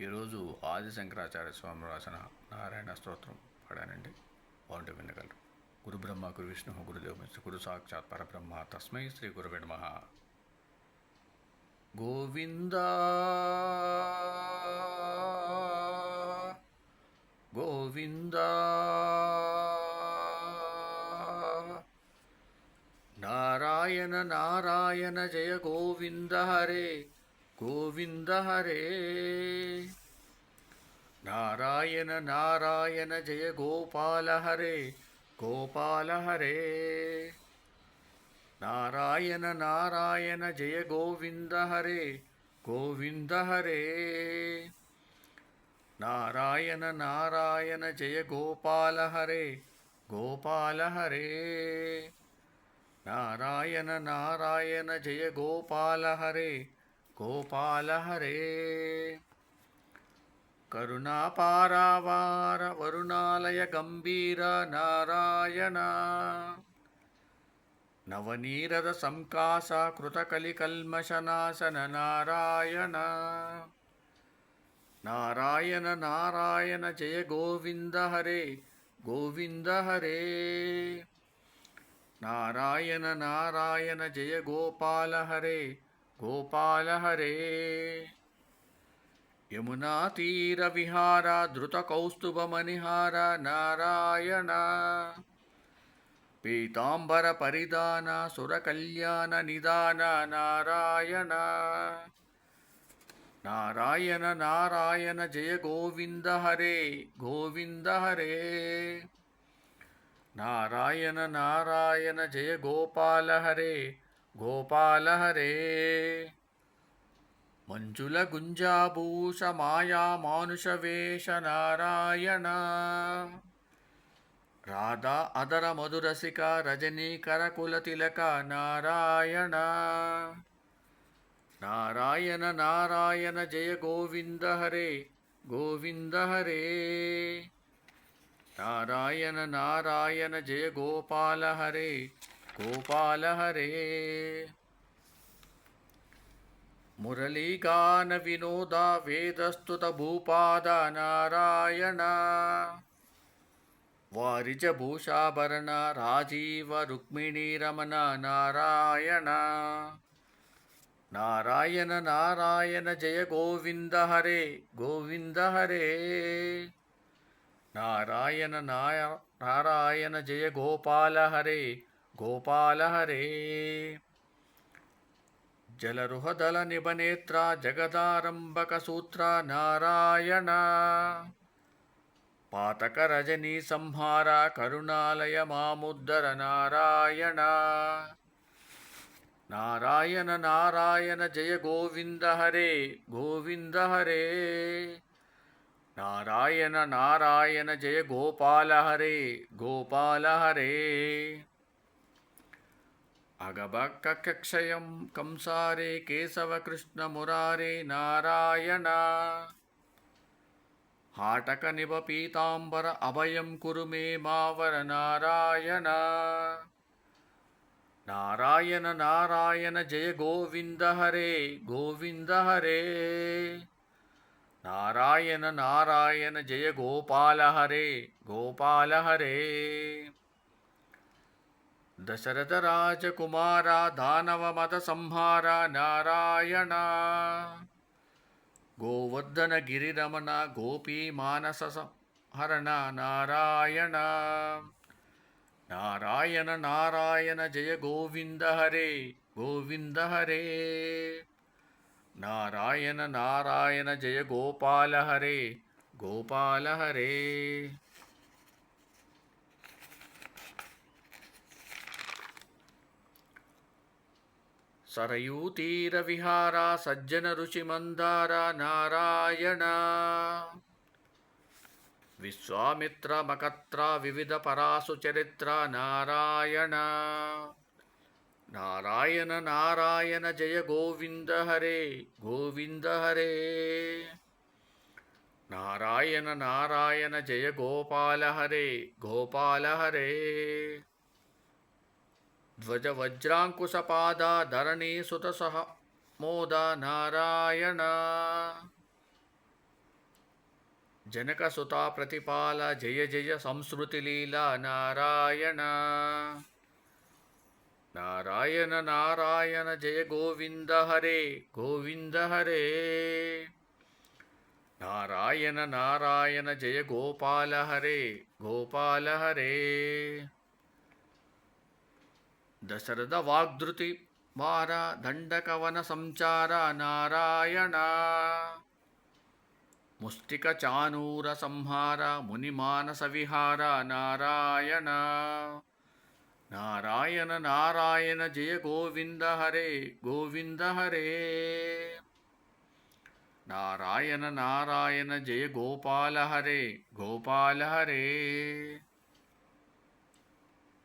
ఈరోజు ఆది శంకరాచార్య స్వామి రాసిన నారాయణ స్తోత్రం పాడానండి. బాగుంటే వినగలరు. గురు బ్రహ్మ గురు విష్ణు గురుదేవ గురు సాక్షాత్ పరబ్రహ్మ తస్మై శ్రీ గురు నమః. గోవింద గోవింద నారాయణ నారాయణ జయ గోవింద హరే గోవింద హరే. నారాయణ నారాయణ జయ గోపాల హరే గోపాల హరే. నారాయణ నారాయణ జయ గోవింద హరే గోవింద హరే. నారాయణ నారాయణ జయ గోపాల హరే గోపాల హరే. నారాయణ నారాయణ జయ గోపాల హరే గోపాల హరే కరుణాపారావార వరుణాలయ గంభీర నారాయణ. నవనీరద సంకాస కృతకలికల్మషనాశన నారాయణ. నారాయణ నారాయణ జయ గోవింద హరే గోవింద హరే. నారాయణ నారాయణ జయ గోపాల హరే గోపాల హరే యమునా తీర విహార ధృత కౌస్తుభ మణిహార నారాయణ. పీతాంబర పరిధాన సుర కళ్యాణ నిదాన నారాయణ. గోపాలహరే. మంజుల గుంజాభూష మాయా మానుష వేష నారాయణ. రాధా అదర మధురసిక రజనీకరకుల తిలక నారాయణ. నారాయణ నారాయణ జయ గోవింద హరే గోవింద హరే. నారాయణ నారాయణ జయ గోపాల హరే. గోపాల హరే మురళీగాన వినోద వేదస్తుత భూపాద నారాయణ. వారిజ భూషాభరణ రాజీవ రుక్మిణీ రమణ నారాయణ. నారాయణ నారాయణ జయ గోవింద హరే గోపాలహరే. జలరుహదల నిబనేత్ర జగదారంభక సూత్ర నారాయణ. పాతక రజనీ సంహార కరుణాలయ మాముద్దర నారాయణ. నారాయణ నారాయణ జయ గోవింద హరే గోవింద హరే. నారాయణ నారాయణ జయ గోపాల హరే గోపాల హరే. అగభక్షయం కంసారే కేశవ కృష్ణ మురారే నారాయణ హాటక నిభ పీతాంబర అభయం కురు మే మావర నారాయణ నారాయణ నారాయణ జయ గోవింద హరే గోవింద హరే నారాయణ నారాయణ జయ గోపాల హరే గోపాల హరే దశరథరాజకుమార దానవ మత సంహార నారాయణ. గోవర్ధన గిరిరమణ గోపీ మానస హరణ నారాయణ. నారాయణ నారాయణ జయ గోవింద హరే గోవింద హరే. నారాయణ నారాయణ జయ గోపాల హరే గోపాల హరే. సరయూతీర విహార సజ్జన రుచి మందార నారాయణ. విశ్వామిత్ర మకత్ర వివిధ పరాసు చరిత్ర నారాయణ. నారాయణ నారాయణ జయ గోవింద హరే గోవింద హరే. నారాయణ నారాయణ జయ గోపాల హరే గోపాల హరే. ధ్వజ వజ్రాంకుశపాద ధరణీ సుత సహ మోద నారాయణ. జనకసుతా ప్రతిపాల జయ జయ సంస్మృతి లీలా నారాయణ. నారాయణ నారాయణ జయ గోవింద హరే గోవింద హరే. నారాయణ నారాయణ జయ గోపాల హరే గోపాల హరే. దశరథ వాగ్ధృతి. వార దండకవన సంచార నారాయణ. ముష్టిక చానూర సంహార మునిమానస విహార నారాయణ. నారాయణ నారాయణ జయ గోవింద హరే గోవింద హరే. నారాయణ నారాయణ జయ గోపాల హరే గోపాల హరే.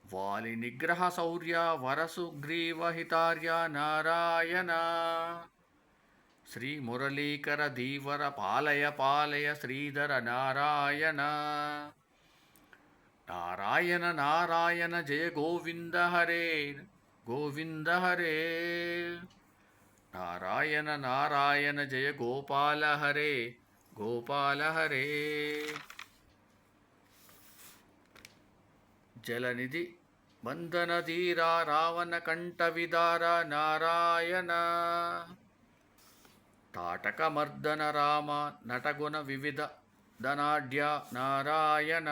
వాలి నిగ్రహ శౌర్య వరసు గ్రీవహితార్య నారాయణ శ్రీ మురళీకర ధీవర పాలయ పాలయ శ్రీధర నారాయణ నారాయణ నారాయణ జయ గోవింద హరే గోవింద హరే నారాయణ నారాయణ జయ గోపాల హరే గోపాల హరే జలనిధి బంధన ధీరా రావణ కంఠ విదార నారాయణ. తాటక మర్దన రామ నటగుణ వివిధ ధనాఢ్య నారాయణ.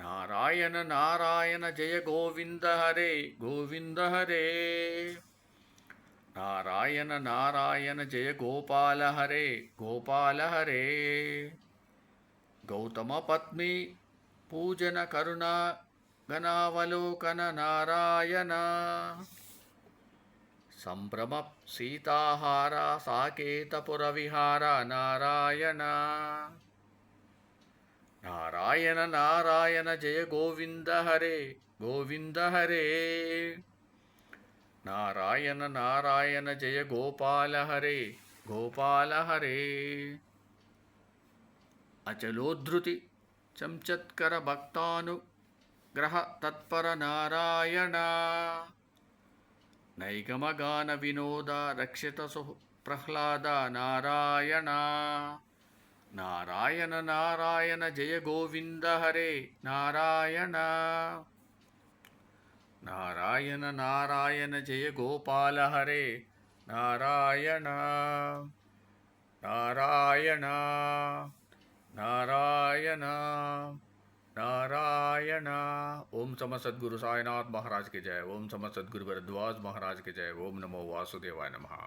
నారాయణ నారాయణ జయ గోవింద హరే గోవింద హరే. నారాయణ నారాయణ జయ గోపాల హరే గోపాల హరే. గణావలోకన నారాయణ సంభ్రమ సీతాహార సాకేతపుర విహార నారాయణ నారాయణ నారాయణ జయ గోవింద హరే గోవింద హరే నారాయణ నారాయణ జయ గోపాల హరే గోపాల హరే అచలోధృతి చంచత్కర భక్తాను గ్రహ తత్పర నారాయణ నైగమగాన వినోద రక్షిత సు ప్రహ్లాద నారాయణ నారాయణ నారాయణ జయ గోవింద హరే నారాయణ నారాయణ నారాయణ జయ గోపాల హరే నారాయణ నారాయణ నారాయణ नारायण। ओम सम सदगुरु साईनाथ महाराज के जय। ओम सम सदगुरु भरद्वाज महाराज के जय। ओम नमो वासुदेवाय नमः।